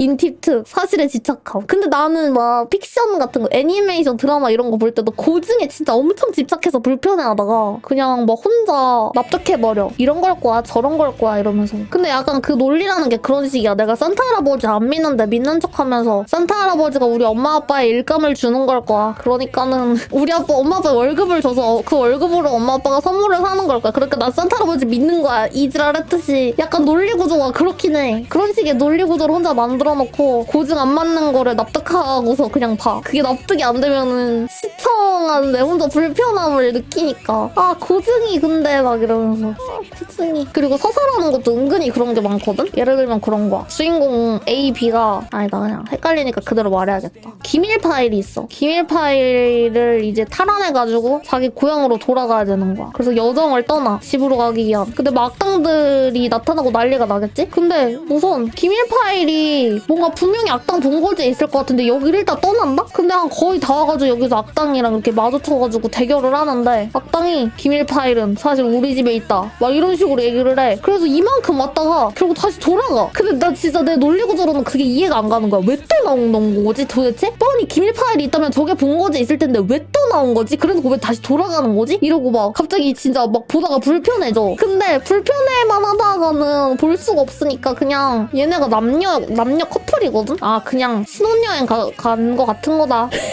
인팁트 사실에 집착함. 근데 나는 막 픽션 같은 거 애니메이션 드라마 이런 거 볼 때도 고증에 진짜 엄청 집착해서 불편해하다가 그냥 막 혼자 납득해버려. 이런 걸 거야 저런 걸 거야 이러면서. 근데 약간 그 논리라는 게 그런 식이야. 내가 산타 할아버지 안 믿는데 믿는 척하면서 산타 할아버지가 우리 엄마 아빠의 일감을 주는 걸 거야. 그러니까는 우리 아빠 엄마 아빠 월급을 줘서 그 월급으로 엄마 아빠가 선물을 사는 걸 거야. 그러니까 나 산타 할아버지 믿는 거야. 이지랄 했듯이 약간 논리 구조가 그렇긴 해. 그런 식의 논리 구조를 혼자 만들어 놓고 고증 안 맞는 거를 납득하고서 그냥 봐. 그게 납득이 안 되면은 시청하는데 혼자 불편함을 느끼니까 아 고증이 근데 막 이러면서 아, 고증이 그리고 서사라는 것도 은근히 그런 게 많거든. 예를 들면 그런 거야. 주인공 A, B가 아니다 그냥 헷갈리니까 그대로 말해야겠다. 기밀 파일이 있어. 기밀 파일을 이제 탈환해가지고 자기 고향으로 돌아가야 되는 거야. 그래서 여정을 떠나 집으로 가기 위한. 근데 막당들이 나타나고 난리가 나겠지? 근데 우선 기밀 파일이 뭔가 분명히 악당 본거지에 있을 것 같은데 여기를 일단 떠난다? 근데 한 거의 다 와가지고 여기서 악당이랑 이렇게 마주쳐가지고 대결을 하는데 악당이 기밀 파일은 사실 우리 집에 있다. 막 이런 식으로 얘기를 해. 그래서 이만큼 왔다가 결국 다시 돌아가. 근데 나 진짜 내 논리 구조로는 그게 이해가 안 가는 거야. 왜 또 나온 거지 도대체? 뻔히 기밀 파일이 있다면 저게 본거지에 있을 텐데 왜 또 나온 거지? 그래서 왜 다시 돌아가는 거지? 이러고 막 갑자기 진짜 막 보다가 불편해져. 근데 불편해만 하다가는 볼 수가 없으니까 그냥 얘네가 남녀 남녀 커플이거든. 아 그냥 신혼여행 간거 같은 거다.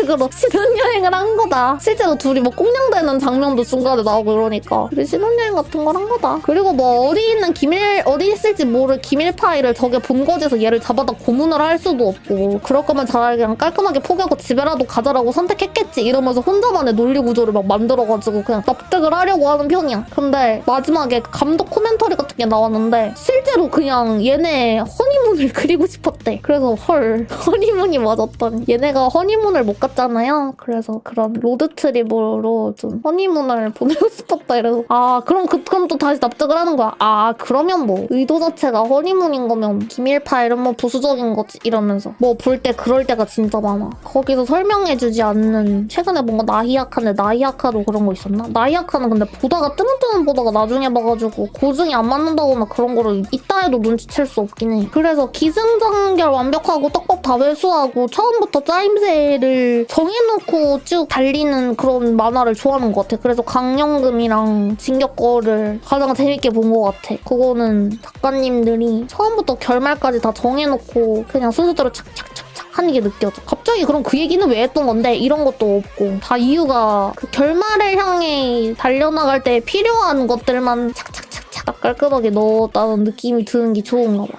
식으로 신혼여행을 한 거다. 실제로 둘이 뭐 꽁냥대는 장면도 중간에 나오고 이러니까 우리 신혼여행 같은 걸 한 거다. 그리고 뭐 어디 있는 기밀 어디 있을지 모를 기밀 파일을 저게 본거지에서 얘를 잡아다 고문을 할 수도 없고 그럴 거면 차라리 그냥 깔끔하게 포기하고 집에라도 가자라고 선택했겠지 이러면서 혼자만의 논리 구조를 막 만들어가지고 그냥 납득을 하려고 하는 편이야. 근데 마지막에 감독 코멘터리 같은 게 나왔는데 실제로 그냥 얘네 허니문을 그리고 싶었대. 그래서 헐 허니문이 맞았더니 얘네가 허니문을 못 갔 잖아요. 그래서 그런 로드트립으로 좀 허니문을 보내고 싶었다 이래서 아 그럼 그, 그럼 또 다시 납득을 하는 거야. 아 그러면 뭐 의도 자체가 허니문인 거면 기밀 파일은 뭐 부수적인 거지 이러면서 뭐 볼 때 그럴 때가 진짜 많아. 거기서 설명해주지 않는 최근에 뭔가 나히아카인데 나히아카도 그런 거 있었나? 나히아카는 근데 보다가 뜨문뜨문 보다가 나중에 봐가지고 고증이 안 맞는다고 막 그런 거를 이따 해도 눈치챌 수 없긴 해. 그래서 기승전결 완벽하고 떡밥 다 회수하고 처음부터 짜임새를 정해놓고 쭉 달리는 그런 만화를 좋아하는 것 같아. 그래서 강령금이랑 진격거를 가장 재밌게 본 것 같아. 그거는 작가님들이 처음부터 결말까지 다 정해놓고 그냥 순서대로 착착착착 하는 게 느껴져. 갑자기 그럼 그 얘기는 왜 했던 건데 이런 것도 없고 다 이유가 그 결말을 향해 달려나갈 때 필요한 것들만 착착착착 깔끔하게 넣었다는 느낌이 드는 게 좋은가 봐.